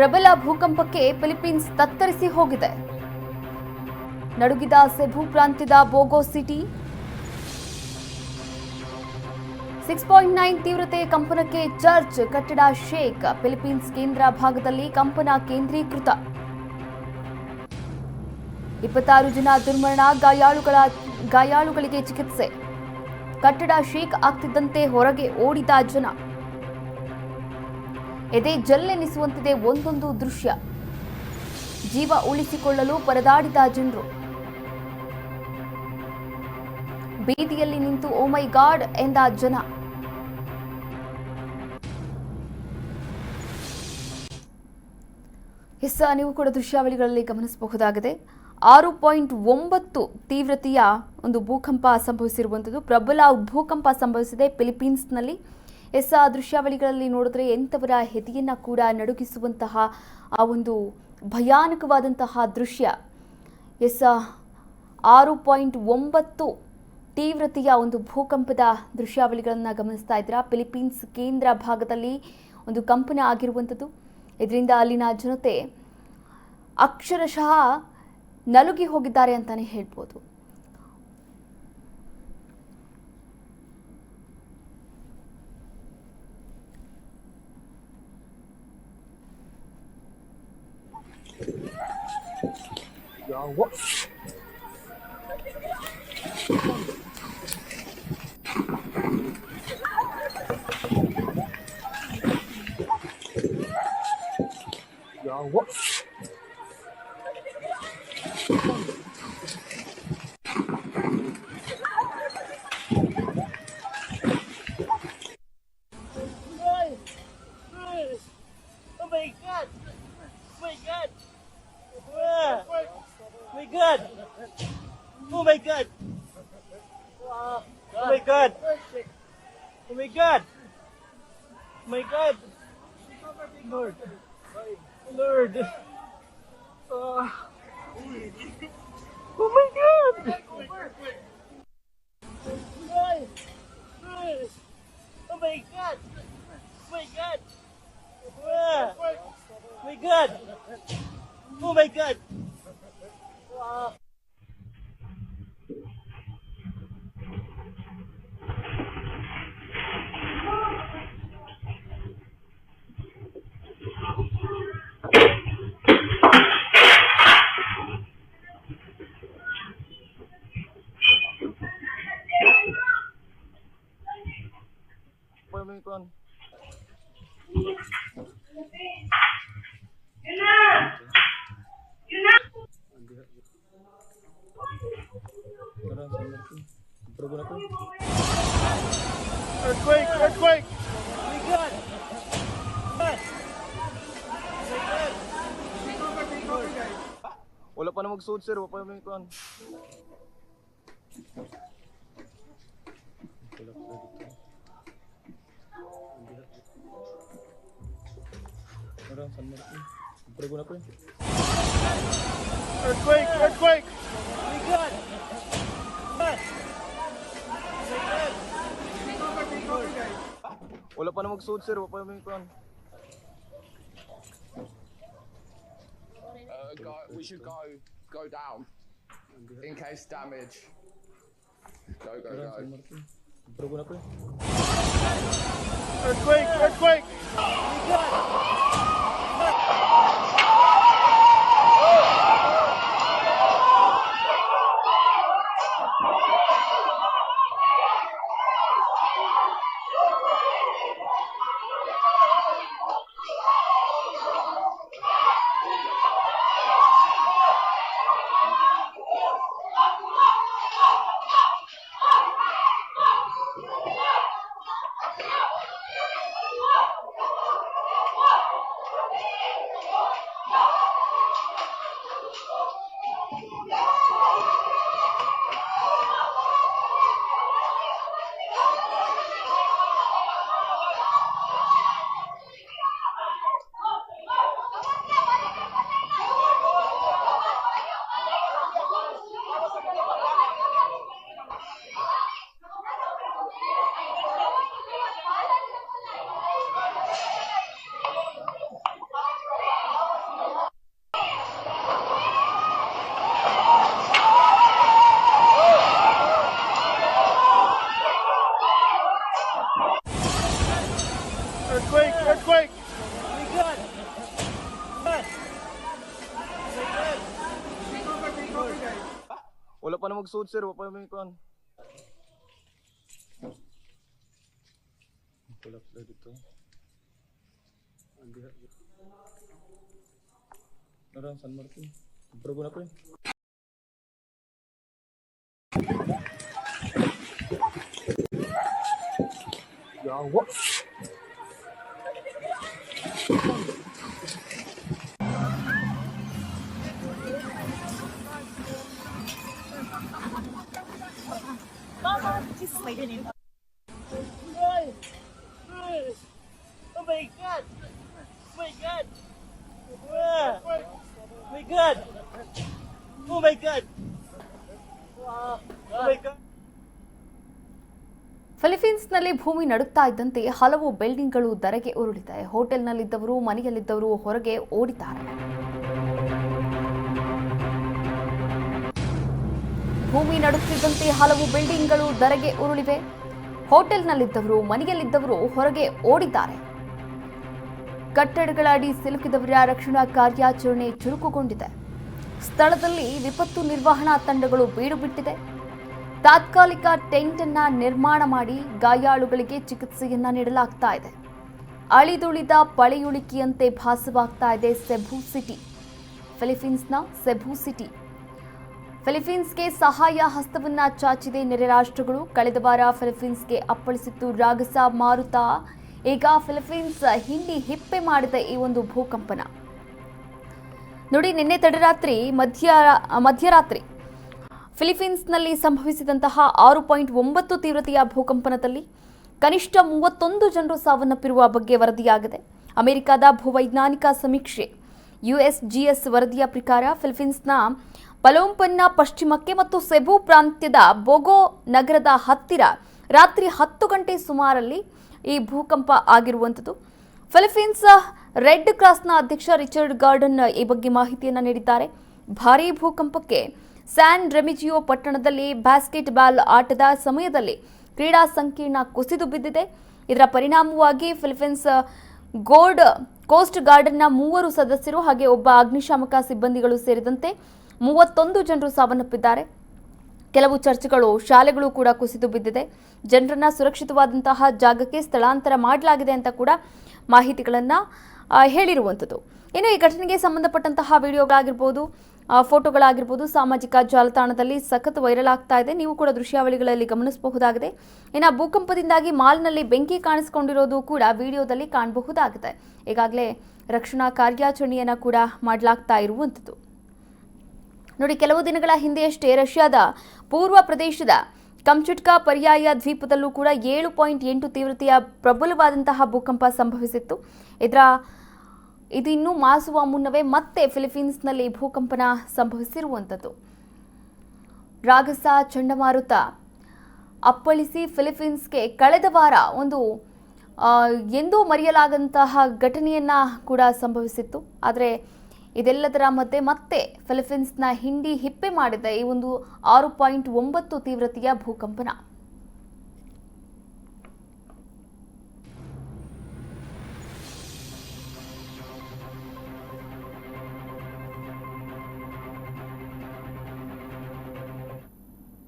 ಪ್ರಬಲ ಭೂಕಂಪಕ್ಕೆ ಫಿಲಿಪೀನ್ಸ್ ತತ್ತರಿಸಿ ಹೋಗಿದೆ. ನಡುಗಿದ ಸೆಬು ಪ್ರಾಂತ್ಯದ Bogo City. Six point nine ತೀವ್ರತೆ ಕಂಪನಕ್ಕೆ ಚರ್ಚ್ ಕಟ್ಟಡ ಶೇಕ್, ಫಿಲಿಪೀನ್ಸ್ ಕೇಂದ್ರ ಭಾಗದಲ್ಲಿ ಕಂಪನ ಕೇಂದ್ರೀಕೃತ. ಇಪ್ಪತ್ತಾರು ಜನ ದುರ್ಮರಣ, ಗಾಯಾಳುಗಳ, ಗಾಯಾಳುಗಳಿಗೆ ಚಿಕಿತ್ಸೆ. ಕಟ್ಟಡ ಶೇಕ್ ಆಗ್ತಿದ್ದಂತೆ ಹೊರಗೆ ಓಡಿದ ಜನ. ಎದೆ ಜಲ್ಲೆನಿಸುವಂತಿದೆ ಒಂದೊಂದು ದೃಶ್ಯ. ಜೀವ ಉಳಿಸಿಕೊಳ್ಳಲು ಪರದಾಡಿದ ಜನರು. ಬೀದಿಯಲ್ಲಿ ನಿಂತು, ಓ ಮೈ ಗಾಡ್ ಎಂದ ಜನ. ಎಸ್ ನೀವು ಕೂಡ ದೃಶ್ಯಾವಳಿಗಳಲ್ಲಿ ಗಮನಿಸಬಹುದಾಗಿದೆ. ಆರು ಪಾಯಿಂಟ್ ಒಂಬತ್ತು ತೀವ್ರತೆಯ ಒಂದು ಭೂಕಂಪ ಸಂಭವಿಸಿರುವಂಥದ್ದು ಪ್ರಬಲ ಭೂಕಂಪ ಸಂಭವಿಸಿದೆ ಫಿಲಿಪೀನ್ಸ್ನಲ್ಲಿ ಎಸ್ ಆ ದೃಶ್ಯಾವಳಿಗಳಲ್ಲಿ ನೋಡಿದ್ರೆ ಎಂಥವರ ಹೆದೆಯನ್ನು ಕೂಡ ನಡುಗಿಸುವಂತಹ ಆ ಒಂದು ಭಯಾನಕವಾದಂತಹ ದೃಶ್ಯ. ಎಸ್ ಆರು ಪಾಯಿಂಟ್ ಒಂಬತ್ತು ತೀವ್ರತೆಯ ಒಂದು ಭೂಕಂಪದ ದೃಶ್ಯಾವಳಿಗಳನ್ನು ಗಮನಿಸ್ತಾ ಇದ್ದೀರಾ? ಫಿಲಿಪೀನ್ಸ್ ಕೇಂದ್ರ ಭಾಗದಲ್ಲಿ ಒಂದು ಕಂಪನ ಆಗಿರುವಂಥದ್ದು. ಇದರಿಂದ ಅಲ್ಲಿನ ಜನತೆ ಅಕ್ಷರಶಃ ನಲುಗಿ ಹೋಗಿದ್ದಾರೆ ಅಂತಾನೆ ಹೇಳ್ಬೋದು. Yo, what? My god! Lord! Lord! Ah. Oh my god! Ay! Ay! Oh my god! Oh my god! Oh my god! Oh my god! Earthquake! Earthquake! We good! Wala pa na mag-suit sir, wala pa na mag-suit Parang San Martin. Prego na po yun. Earthquake! Earthquake! We good! Wala pa na magsuot sir, wala pa may kuan. Uh, go, we should go go down in case damage. Go go go. Earthquake! Earthquake! magsuod sir, wapay may kuan. Kulap na dito. Narang San Martin. Probo na ko yun. Eh. Yawa! Oh my god! Oh my god! Ah, Oh my god! Oh my god! Wow. Oh my god! ಫಿಲಿಪೀನ್ಸ್ನಲ್ಲಿ ಭೂಮಿ ನಡುತ್ತಾ ಇದ್ದಂತೆ ಹಲವು ಬಿಲ್ಡಿಂಗ್ಗಳು ಧರೆಗೆ ಉರುಳಿದೆ ಹೋಟೆಲ್ನಲ್ಲಿದ್ದವರು ಮನೆಯಲ್ಲಿದ್ದವರು ಹೊರಗೆ ಓಡಿದ್ದಾರೆ ಭೂಮಿ ನಡುತ್ತಿದ್ದಂತೆ ಹಲವು ಬಿಲ್ಡಿಂಗ್ಗಳು ದರಗೆ ಉರುಳಿವೆ ಹೋಟೆಲ್ನಲ್ಲಿದ್ದವರು ಮನೆಯಲ್ಲಿದ್ದವರು ಹೊರಗೆ ಓಡಿದ್ದಾರೆ ಕಟ್ಟಡಗಳ ಅಡಿ ಸಿಲುಕಿದವರ ರಕ್ಷಣಾ ಕಾರ್ಯಾಚರಣೆ ಚುರುಕುಗೊಂಡಿದೆ. ಸ್ಥಳದಲ್ಲಿ ವಿಪತ್ತು ನಿರ್ವಹಣಾ ತಂಡಗಳು ಬೀಡು ಬಿಟ್ಟಿದೆ ತಾತ್ಕಾಲಿಕ ಟೆಂಟ್ ಅನ್ನ ನಿರ್ಮಾಣ ಮಾಡಿ ಗಾಯಾಳುಗಳಿಗೆ ಚಿಕಿತ್ಸೆಯನ್ನ ನೀಡಲಾಗ್ತಾ ಇದೆ. ಅಳಿದುಳಿದ ಪಳೆಯುಳಿಕೆಯಂತೆ ಭಾಸವಾಗ್ತಾ ಇದೆ ಸೆಭು ಸಿಟಿ. ಫಿಲಿಪೀನ್ಸ್ನ ಸೆಬು ಸಿಟಿ. ಫಿಲಿಪೀನ್ಸ್ಗೆ ಸಹಾಯ ಹಸ್ತವನ್ನ ಚಾಚಿದೆ ನೆರೆ ರಾಷ್ಟ್ರಗಳು. ಕಳೆದ ವಾರ ಫಿಲಿಪೀನ್ಸ್ಗೆ ಅಪ್ಪಳಿಸಿತ್ತು ರಾಗಸ ಮಾರುತ ಈಗ ಫಿಲಿಪೀನ್ಸ್ ಹಿಂಡಿ ಹಿಪ್ಪೆ ಮಾಡಿದ ಈ ಒಂದು ಭೂಕಂಪನ. ನೋಡಿ, ನಿನ್ನೆ ತಡರಾತ್ರಿ ಮಧ್ಯ, ಮಧ್ಯರಾತ್ರಿ ಫಿಲಿಪೀನ್ಸ್ನಲ್ಲಿ ಸಂಭವಿಸಿದಂತಹ ಆರು ಪಾಯಿಂಟ್ ಒಂಬತ್ತು ತೀವ್ರತೆಯ ಭೂಕಂಪನದಲ್ಲಿ ಕನಿಷ್ಠ ಮೂವತ್ತೊಂದು ಜನರು ಸಾವನ್ನಪ್ಪಿರುವ ಬಗ್ಗೆ ವರದಿಯಾಗಿದೆ. ಅಮೆರಿಕದ ಭೂವೈಜ್ಞಾನಿಕ ಸಮೀಕ್ಷೆ, ಯುಎಸ್ಜಿಎಸ್ ವರದಿಯ ಪ್ರಕಾರ ಫಿಲಿಪೀನ್ಸ್ನ ಪಲೋಂಪನ್ನ ಪಶ್ಚಿಮಕ್ಕೆ ಮತ್ತು ಸೆಬು ಪ್ರಾಂತ್ಯದ ಬೊಗೋ ನಗರದ ಹತ್ತಿರ ರಾತ್ರಿ ಹತ್ತು ಗಂಟೆ ಸುಮಾರಲ್ಲಿ ಈ ಭೂಕಂಪ ಆಗಿರುವಂಥದ್ದು. ಫಿಲಿಪೀನ್ಸ್ ರೆಡ್ ಕ್ರಾಸ್ನ ಅಧ್ಯಕ್ಷ ರಿಚರ್ಡ್ ಗಾರ್ಡನ್ ಈ ಬಗ್ಗೆ ಮಾಹಿತಿಯನ್ನು ನೀಡಿದ್ದಾರೆ. ಭಾರೀ ಭೂಕಂಪಕ್ಕೆ ಸ್ಯಾನ್ ರೆಮಿಜಿಯೋ ಪಟ್ಟಣದಲ್ಲಿ ಬ್ಯಾಸ್ಕೆಟ್ ಬಾಲ್ ಆಟದ ಸಮಯದಲ್ಲಿ ಕ್ರೀಡಾ ಸಂಕೀರ್ಣ ಕುಸಿದು ಬಿದ್ದಿದೆ. ಇದರ ಪರಿಣಾಮವಾಗಿ ಫಿಲಿಪೀನ್ಸ್ ಗೋಲ್ಡ್ ಕೋಸ್ಟ್ ಗಾರ್ಡನ್ನ ಮೂವರು ಸದಸ್ಯರು ಹಾಗೆ ಒಬ್ಬ ಅಗ್ನಿಶಾಮಕ ಸಿಬ್ಬಂದಿಗಳು ಸೇರಿದಂತೆ ಮೂವತ್ತೊಂದು ಜನರು ಸಾವನ್ನಪ್ಪಿದ್ದಾರೆ. ಕೆಲವು ಚರ್ಚ್ಗಳು, ಶಾಲೆಗಳು ಕೂಡ ಕುಸಿದು ಬಿದ್ದಿದೆ. ಜನರನ್ನ ಸುರಕ್ಷಿತವಾದಂತಹ ಜಾಗಕ್ಕೆ ಸ್ಥಳಾಂತರ ಮಾಡಲಾಗಿದೆ ಅಂತ ಕೂಡ ಮಾಹಿತಿಗಳನ್ನು ಹೇಳಿರುವಂಥದ್ದು. ಇನ್ನು ಈ ಘಟನೆಗೆ ಸಂಬಂಧಪಟ್ಟಂತಹ ವಿಡಿಯೋಗಳಾಗಿರ್ಬೋದು ಫೋಟೋಗಳಾಗಿರ್ಬೋದು ಸಾಮಾಜಿಕ ಜಾಲತಾಣದಲ್ಲಿ ಸಖತ್ ವೈರಲ್ ಆಗ್ತಾ ಇದೆ. ನೀವು ಕೂಡ ದೃಶ್ಯಾವಳಿಗಳಲ್ಲಿ ಗಮನಿಸಬಹುದಾಗಿದೆ. ಇನ್ನು ಭೂಕಂಪದಿಂದಾಗಿ ಮಾಲ್ನಲ್ಲಿ ಬೆಂಕಿ ಕಾಣಿಸಿಕೊಂಡಿರೋದು ಕೂಡ ವಿಡಿಯೋದಲ್ಲಿ ಕಾಣಬಹುದಾಗಿದೆ. ಈಗಾಗಲೇ ರಕ್ಷಣಾ ಕಾರ್ಯಾಚರಣೆಯನ್ನು ಕೂಡ ಮಾಡಲಾಗ್ತಾ ಇರುವಂಥದ್ದು. ನೋಡಿ, ಕೆಲವು ದಿನಗಳ ಹಿಂದೆಯಷ್ಟೇ ರಷ್ಯಾದ ಪೂರ್ವ ಪ್ರದೇಶದ ಕಂಚುಟ್ಕಾ ಪರ್ಯಾಯ ದ್ವೀಪದಲ್ಲೂ ಕೂಡ ಏಳು ಪಾಯಿಂಟ್ ಎಂಟು ತೀವ್ರತೆಯ ಪ್ರಬಲವಾದಂತಹ ಭೂಕಂಪ ಸಂಭವಿಸಿತ್ತು. ಇದರ ಇದು ಇನ್ನೂ ಮಾಸುವ ಮುನ್ನವೇ ಮತ್ತೆ ಫಿಲಿಪೀನ್ಸ್ನಲ್ಲಿ ಭೂಕಂಪನ ಸಂಭವಿಸಿರುವಂಥದ್ದು. ರಾಗಸ, ಚಂಡಮಾರುತ ಅಪ್ಪಳಿಸಿ ಫಿಲಿಪೀನ್ಸ್ಗೆ ಕಳೆದ ವಾರ ಒಂದು ಎಂದೂ ಮರೆಯಲಾಗಂತಹ ಘಟನೆಯನ್ನ ಕೂಡ ಸಂಭವಿಸಿತ್ತು. ಆದರೆ ಇದೆಲ್ಲದರ ಮಧ್ಯೆ ಮತ್ತೆ ಫಿಲಿಪೀನ್ಸ್ನ ಹಿಂಡಿ ಹಿಪ್ಪೆ ಮಾಡಿದ ಈ ಒಂದು ಆರು ಪಾಯಿಂಟ್ ಒಂಬತ್ತು ತೀವ್ರತೆಯ ಭೂಕಂಪನ.